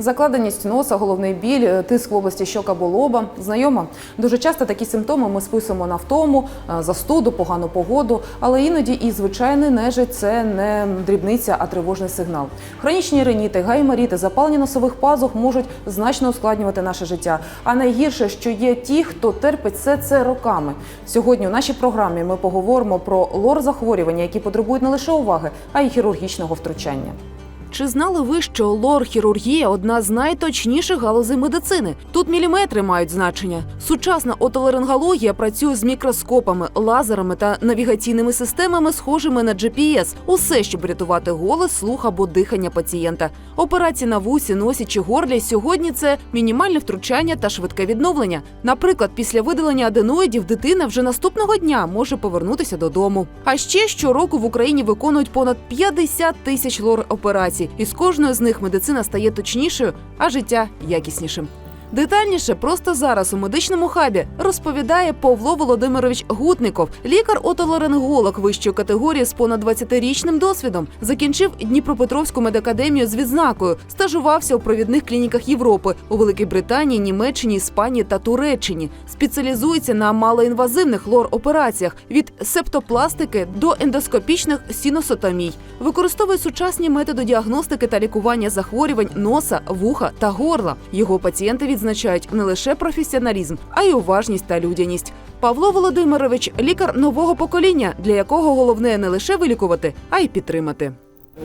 Закладеність носа, головний біль, е, тиск в області щок або лоба. Знайома. Дуже часто такі симптоми ми списуємо на втому, е, застуду, погану погоду, але іноді і звичайний нежить це не дрібниця, а тривожний сигнал. Хронічні реніти, гайморіти, запалення носових пазух можуть значно ускладнювати наше життя. А найгірше, що є ті, хто терпить все це роками. Сьогодні у нашій програмі ми поговоримо про лор захворювання, які потребують не лише уваги, а й хірургічного втручання. Чи знали ви, що лор-хірургія одна з найточніших галузей медицини? Тут міліметри мають значення. Сучасна отоларингологія працює з мікроскопами, лазерами та навігаційними системами, схожими на GPS. Усе, щоб рятувати голос, слух або дихання пацієнта. Операції на вусі, носі чи горлі сьогодні це мінімальне втручання та швидке відновлення. Наприклад, після видалення аденоїдів дитина вже наступного дня може повернутися додому. А ще щороку в Україні виконують понад 50 тисяч і з кожною з них медицина стає точнішою, а життя якіснішим. Детальніше просто зараз у медичному хабі розповідає Павло Володимирович Гутников, лікар-отоларинголог вищої категорії з понад 20-річним досвідом. Закінчив Дніпропетровську медакадемію з відзнакою, стажувався у провідних клініках Європи у Великій Британії, Німеччині, Іспанії та Туреччині. Спеціалізується на малоінвазивних лор-операціях від септопластики до ендоскопічних сіносотомій. Використовує сучасні методи діагностики та лікування захворювань носа, вуха та горла. Його пацієнти відзначають не лише професіоналізм, а й уважність та людяність. Павло Володимирович лікар нового покоління, для якого головне не лише вилікувати, а й підтримати.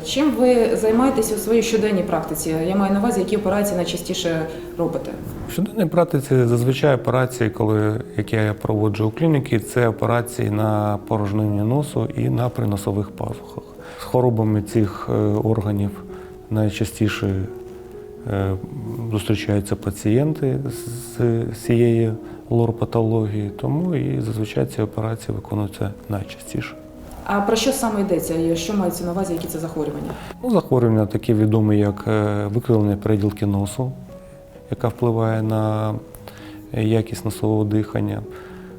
Чим ви займаєтесь у своїй щоденній практиці? Я маю на увазі, які операції найчастіше робите. В щоденній практиці зазвичай операції, коли які я проводжу у клініці, це операції на порожнині носу і на приносових пазухах. З хворобами цих е, органів найчастіше зустрічаються пацієнти з цієї лор-патології, тому і зазвичай ці операції виконуються найчастіше. А про що саме йдеться? Що мається на увазі, які це захворювання? Ну, захворювання такі відомі, як е, викривлення переділки носу, яка впливає на е, якість носового дихання,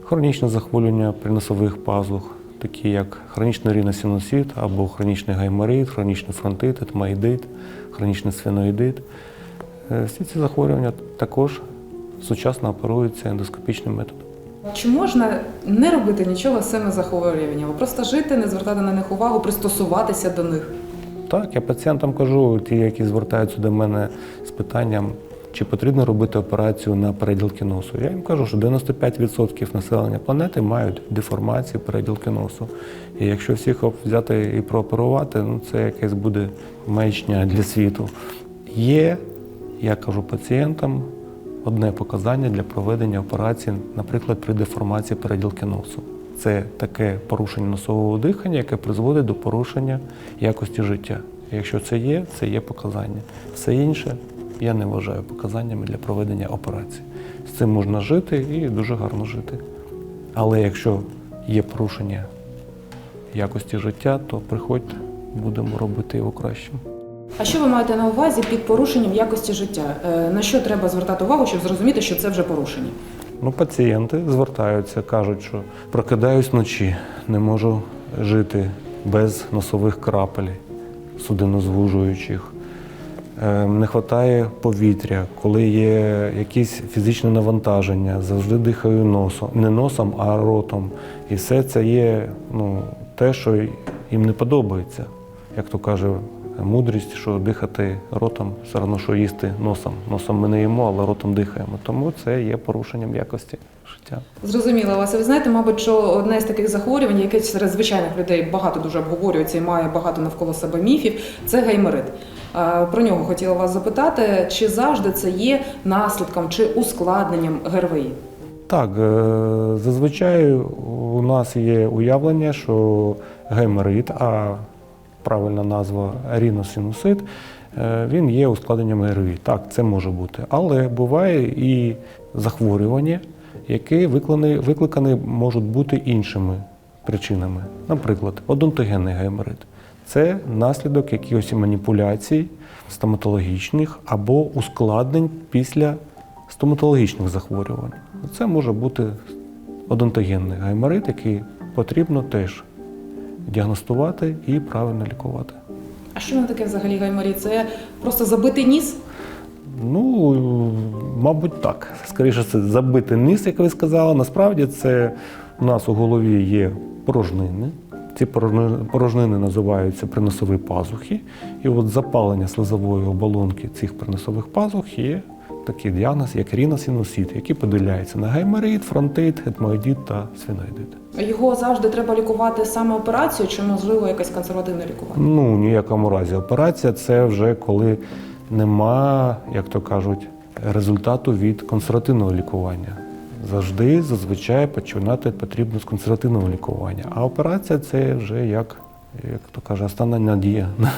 хронічне захворювання приносових пазух, такі як хронічний риносинусит або хронічний гайморит, хронічний фронтитит, маїдит, хронічний свиноїдит. Е, Всі ці захворювання також сучасно оперуються ендоскопічним методом. Чи можна не робити нічого з цими захворюваннями? Просто жити, не звертати на них увагу, пристосуватися до них? Так, я пацієнтам кажу, ті, які звертаються до мене з питанням, чи потрібно робити операцію на переділки носу. Я їм кажу, що 95% населення планети мають деформації переділки носу. І якщо всіх взяти і прооперувати, ну це якесь буде маячня для світу. Є, я кажу пацієнтам, одне показання для проведення операції, наприклад, при деформації переділки носу. Це таке порушення носового дихання, яке призводить до порушення якості життя. Якщо це є, це є показання. Все інше я не вважаю показаннями для проведення операції. З цим можна жити і дуже гарно жити. Але якщо є порушення якості життя, то приходьте, будемо робити його кращим. А що ви маєте на увазі під порушенням якості життя? Е, На що треба звертати увагу, щоб зрозуміти, що це вже порушення? Ну, пацієнти звертаються, кажуть, що прокидаюсь вночі, не можу жити без носових крапель, судинозвужуючих. Е, Не вистачає повітря, коли є якісь фізичне навантаження, завжди дихаю носом, не носом, а ротом. І все це є ну, те, що їм не подобається. Як то каже мудрість, що дихати ротом все одно, що їсти носом. Носом ми не їмо, але ротом дихаємо. Тому це є порушенням якості життя. Зрозуміло вас. Ви знаєте, мабуть, що одне з таких захворювань, яке серед звичайних людей багато дуже обговорюється і має багато навколо себе міфів, це гайморит. Про нього хотіла вас запитати, чи завжди це є наслідком чи ускладненням ГРВІ? Так, е, зазвичай у нас є уявлення, що геморит, а правильна назва ріносинусит, е, він є ускладненням ГРВІ. Так, це може бути. Але буває і захворювання, які викликані, викликані можуть бути іншими причинами. Наприклад, одонтогенний геморит. Це наслідок якихось маніпуляцій стоматологічних або ускладнень після стоматологічних захворювань. Це може бути одонтогенний гайморит, який потрібно теж діагностувати і правильно лікувати. А що воно таке взагалі гайморит? Це просто забитий ніс? Ну, мабуть, так. Скоріше, це забитий низ, як ви сказали. Насправді це у нас у голові є порожнини. Ці порожнини називаються приносові пазухи. І от запалення слизової оболонки цих приносових пазух є такий діагноз, як ріносинусит, який поділяється на гайморит, фронтит, етмоїдит та сфіноїдит. Його завжди треба лікувати саме операцією, чи можливо якесь консервативне лікування? Ну, в ніякому разі. Операція це вже коли нема, як то кажуть, результату від консервативного лікування. Завжди зазвичай починати потрібно з консервативного лікування. А операція це вже як, як то каже, остання надія. на-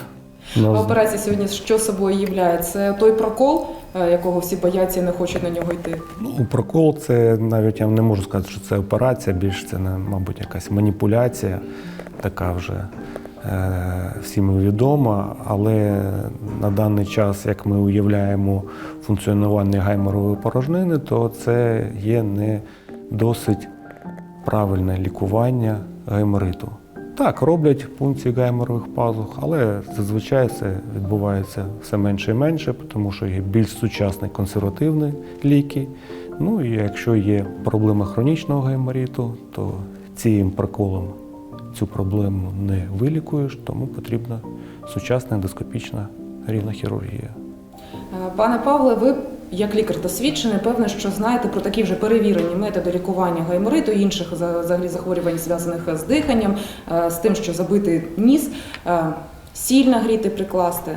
А операція сьогодні що собою являє? Це той прокол, якого всі бояться і не хочуть на нього йти. Ну, прокол це навіть я не можу сказати, що це операція, більш це, не, мабуть, якась маніпуляція, така вже е, всім відома. Але на даний час, як ми уявляємо функціонування гайморової порожнини, то це є не досить правильне лікування гаймориту. Так, роблять пункції гайморових пазух, але зазвичай це відбувається все менше і менше, тому що є більш сучасні консервативні ліки. Ну і якщо є проблема хронічного гаймориту, то цим проколом цю проблему не вилікуєш, тому потрібна сучасна ендоскопічна рівнохірургія. Е, Пане Павле, ви як лікар досвідчений, певне, що знаєте про такі вже перевірені методи лікування гаймориту інших взагалі захворювань, зв'язаних з диханням, е, з тим, що забити ніс. е, Сіль нагріти, прикласти,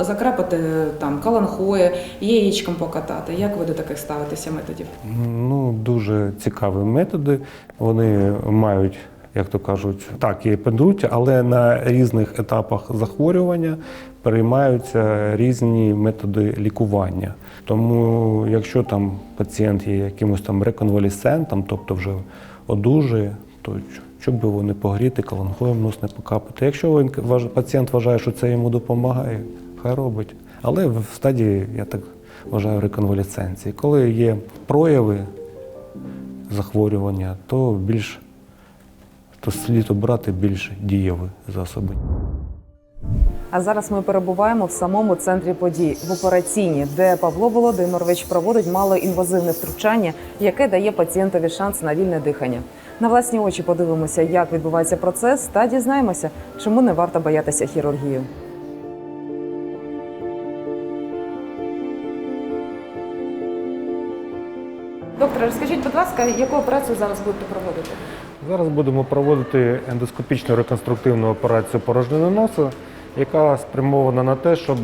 закрапати е, там каланхоє, яєчком покатати. Як ви до таких ставитеся методів? Ну, дуже цікаві методи. Вони мають, як то кажуть, так і педуть, але на різних етапах захворювання приймаються різні методи лікування. Тому, якщо там пацієнт є якимось там реконвалесцентом, тобто вже одужує, то щоб би його не погріти, каланхоєм нос не покапати. Якщо він пацієнт вважає, що це йому допомагає, хай робить. Але в стадії, я так вважаю, реконвалесценції. Коли є прояви захворювання, то більш то слід обрати більш дієві засоби. А зараз ми перебуваємо в самому центрі подій в операційні, де Павло Володимирович проводить малоінвазивне втручання, яке дає пацієнтові шанс на вільне дихання. На власні очі подивимося, як відбувається процес, та дізнаємося, чому не варто боятися хірургію. Доктор, розкажіть, будь ласка, яку операцію зараз будете проводити? Зараз будемо проводити ендоскопічну реконструктивну операцію порожнини носу, яка спрямована на те, щоб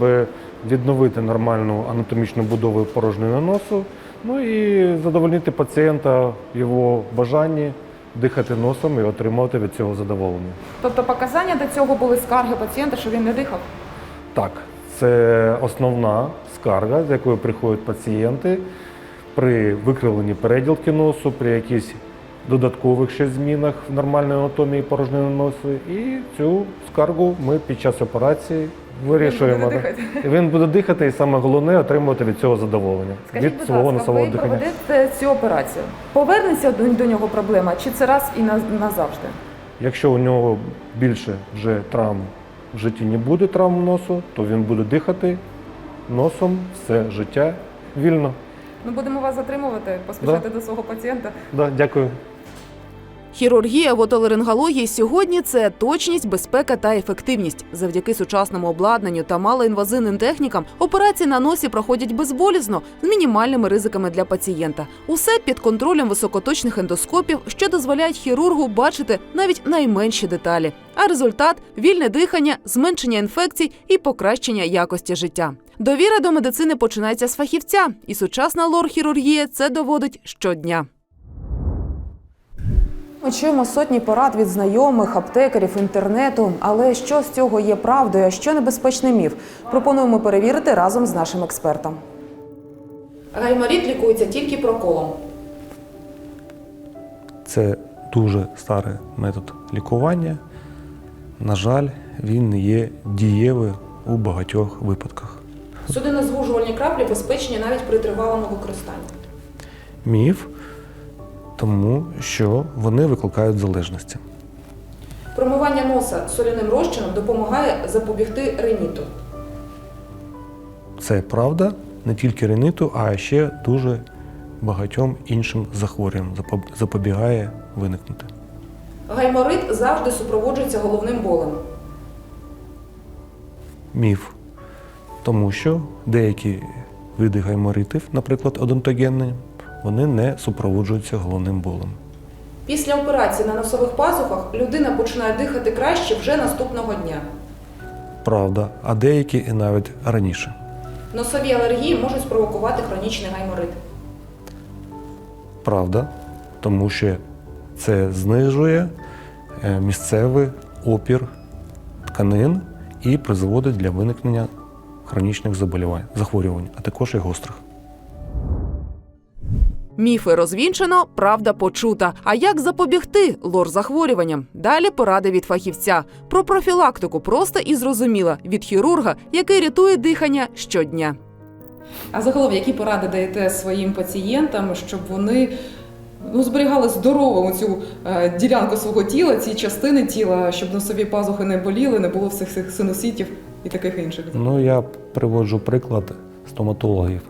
відновити нормальну анатомічну будову порожнини носу, ну і задовольнити пацієнта в його бажанні дихати носом і отримувати від цього задоволення. Тобто показання до цього були скарги пацієнта, що він не дихав? Так, це основна скарга, з якою приходять пацієнти при викривленні переділки носу, при якихось додаткових ще змінах в нормальній анатомії порожнини носу. І цю скаргу ми під час операції вирішуємо. буде дихати. Він буде дихати, і саме головне отримувати від цього задоволення. Скажіть, від будь свого ласка, носового ви дихання. проведете цю операцію. Повернеться до, до нього проблема, чи це раз і на, назавжди? Якщо у нього більше вже травм в житті не буде травм носу, то він буде дихати носом все життя вільно. Ми будемо вас затримувати, поспішати до свого пацієнта. Да, дякую. Хірургія в отоларингології сьогодні це точність, безпека та ефективність. Завдяки сучасному обладнанню та малоінвазивним технікам операції на носі проходять безболізно з мінімальними ризиками для пацієнта. Усе під контролем високоточних ендоскопів, що дозволяють хірургу бачити навіть найменші деталі. А результат вільне дихання, зменшення інфекцій і покращення якості життя. Довіра до медицини починається з фахівця, і сучасна лор-хірургія це доводить щодня. Ми чуємо сотні порад від знайомих, аптекарів, інтернету. Але що з цього є правдою, а що небезпечний міф? Пропонуємо перевірити разом з нашим експертом. Гайморіт лікується тільки проколом. Це дуже старий метод лікування. На жаль, він не є дієвий у багатьох випадках. Судинозвужувальні краплі безпечні навіть при тривалому використанні. Міф, тому що вони викликають залежності. Промивання носа соляним розчином допомагає запобігти риніту. Це правда, не тільки риниту, а ще дуже багатьом іншим захворюванням запобігає виникнути. Гайморит завжди супроводжується головним болем. Міф. Тому що деякі види гайморитів, наприклад, одонтогенні, вони не супроводжуються головним болем. Після операції на носових пазухах людина починає дихати краще вже наступного дня. Правда, а деякі і навіть раніше. Носові алергії можуть спровокувати хронічний гайморит. Правда, тому що це знижує е, місцевий опір тканин і призводить для виникнення хронічних заболівань, захворювань, а також і гострих. Міфи розвінчено, правда почута. А як запобігти лор-захворюванням? Далі поради від фахівця. Про профілактику просто і зрозуміла від хірурга, який рятує дихання щодня. А загалом, які поради даєте своїм пацієнтам, щоб вони ну, зберігали здорову цю е, ділянку свого тіла, ці частини тіла, щоб носові пазухи не боліли, не було всіх цих синуситів і таких інших. Ну, я приводжу приклад стоматологів.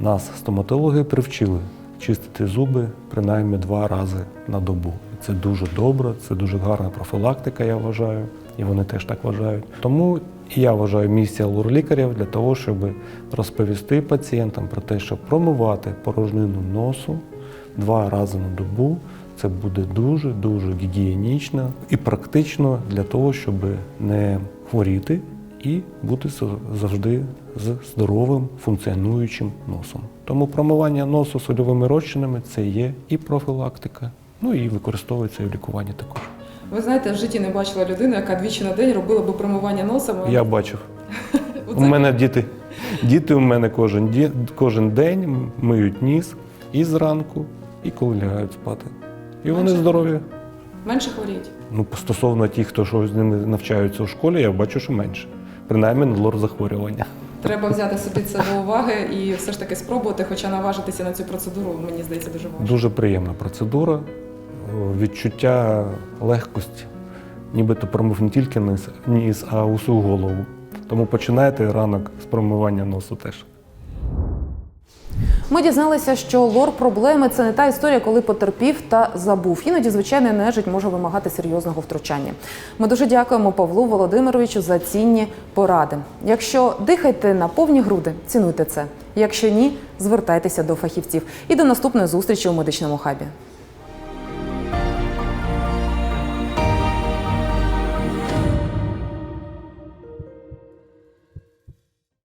Нас стоматологи привчили чистити зуби принаймні два рази на добу. Це дуже добре, це дуже гарна профілактика, я вважаю, і вони теж так вважають. Тому я вважаю місія лор-лікарів для того, щоб розповісти пацієнтам про те, що промивати порожнину носу два рази на добу. Це буде дуже дуже гігієнічно і практично для того, щоб не хворіти і бути завжди з здоровим функціонуючим носом. Тому промивання носу сольовими розчинами це є і профілактика, ну і використовується і в лікуванні також. Ви знаєте, в житті не бачила людину, яка двічі на день робила би промивання носа. Я бачив. У мене діти, діти у мене кожен, кожен день миють ніс і зранку, і коли лягають спати. І вони Бачите? здорові. менше хворіють. Ну, стосовно тих, хто що з ними навчаються у школі, я бачу, що менше. Принаймні на лор захворювання. Треба взяти собі це до уваги і все ж таки спробувати, хоча наважитися на цю процедуру, мені здається, дуже важко. Дуже приємна процедура, відчуття легкості, нібито промив не тільки ніс, а усю голову. Тому починайте ранок з промивання носу теж. Ми дізналися, що лор проблеми це не та історія, коли потерпів та забув. Іноді звичайний нежить може вимагати серйозного втручання. Ми дуже дякуємо Павлу Володимировичу за цінні поради. Якщо дихайте на повні груди, цінуйте це. Якщо ні, звертайтеся до фахівців. І до наступної зустрічі у медичному хабі.